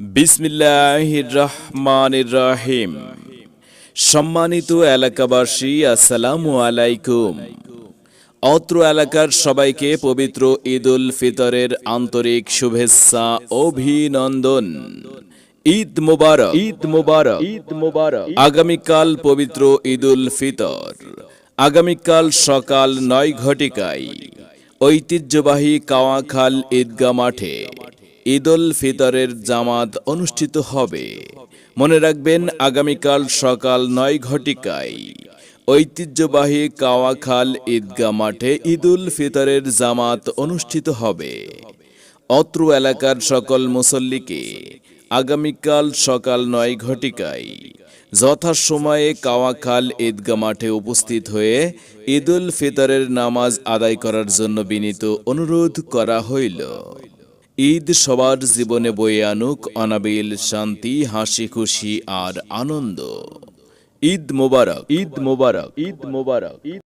বিসমিল্লাহ রহমান রাহিম সম্মানিত এলাকাবাসী আসসালামু আলাইকুম। অত্র এলাকার সবাইকে পবিত্র ঈদ উল ফিতরের আন্তরিক শুভেচ্ছা অভিনন্দন। ঈদ মুবারক। ঈদ মুবারক। ঈদ মুবারক। আগামীকাল পবিত্র ঈদ উল ফিতর। আগামীকাল সকাল নয় ঘটিকায় ঐতিহ্যবাহী কাওয়াখাল ঈদগা মাঠে। ঈদ উল ফিতরের জামাত অনুষ্ঠিত হবে। মনে রাখবেন, আগামীকাল সকাল নয় ঘটিকায় ঐতিহ্যবাহী কাওয়াখাল ঈদগা মাঠে ঈদ উল ফিতরের জামাত অনুষ্ঠিত হবে। অত্র এলাকার সকল মুসল্লিকে আগামীকাল সকাল নয় ঘটিকায় যথাসময়ে কাওয়াখাল ঈদগা মাঠে উপস্থিত হয়ে ঈদ উল ফিতরের নামাজ আদায় করার জন্য বিনীত অনুরোধ করা হইল। ঈদ সবার জীবনে বয়ে আনুক অনাবিল শান্তি, হাসি খুশি আর আনন্দ। ঈদ মোবারক ঈদ মোবারক ঈদ মোবারক, ঈদ